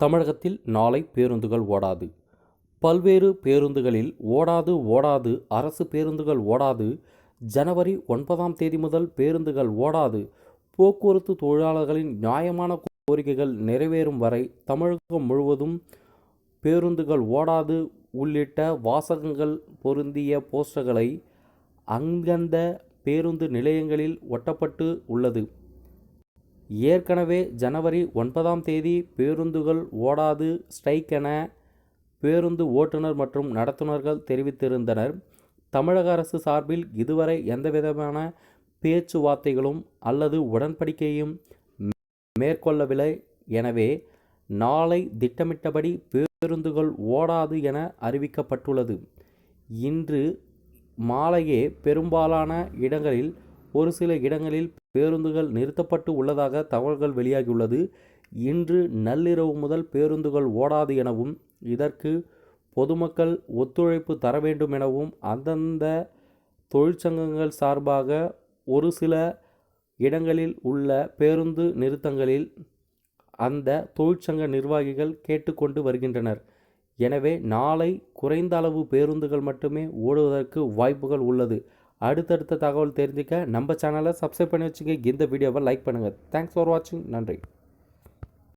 தமிழகத்தில் நாளை பேருந்துகள் ஓடாது. பல்வேறு பேருந்துகளில் ஓடாது ஓடாது அரசு பேருந்துகள் ஓடாது ஜனவரி ஒன்பதாம் தேதி முதல் பேருந்துகள் ஓடாது போக்குவரத்து தொழிலாளர்களின் நியாயமான கோரிக்கைகள் நிறைவேறும் வரை தமிழகம் முழுவதும் பேருந்துகள் ஓடாது உள்ளிட்ட வாசகங்கள் பொருந்திய போஸ்டர்களை அங்கந்த பேருந்து நிலையங்களில் ஒட்டப்பட்டு உள்ளது. ஏற்கனவே ஜனவரி ஒன்பதாம் தேதி பேருந்துகள் ஓடாது ஸ்ட்ரைக் என பேருந்து ஓட்டுநர் மற்றும் நடத்துனர்கள் தெரிவித்திருந்தனர். தமிழக அரசு சார்பில் இதுவரை எந்தவிதமான பேச்சுவார்த்தைகளும் அல்லது உடன்படிக்கையும் மேற்கொள்ளவில்லை. எனவே நாளை திட்டமிட்டபடி பேருந்துகள் ஓடாது என அறிவிக்கப்பட்டுள்ளது. இன்று மாலையே பெரும்பாலான இடங்களில் ஒரு சில இடங்களில் பேருந்துகள் நிறுத்தப்பட்டு உள்ளதாக தகவல்கள் வெளியாகியுள்ளது. இன்று நள்ளிரவு முதல் பேருந்துகள் ஓடாது எனவும் இதற்கு பொதுமக்கள் ஒத்துழைப்பு தர வேண்டும் எனவும் அந்தந்த தொழிற்சங்கங்கள் சார்பாக ஒரு சில இடங்களில் உள்ள பேருந்து நிறுத்தங்களில் அந்த தொழிற்சங்க நிர்வாகிகள் கேட்டுக்கொண்டு வருகின்றனர். எனவே நாளை குறைந்த அளவு பேருந்துகள் மட்டுமே ஓடுவதற்கு வாய்ப்புகள் உள்ளது. அடுத்தடுத்த தகவல் தெரிஞ்சுக்க நம்ம சேனலை சப்ஸ்கிரைப் பண்ணி வச்சுங்க இந்த வீடியோவை லைக் பண்ணுங்கள் தேங்க்ஸ் ஃபார் வாட்சிங் நன்றி.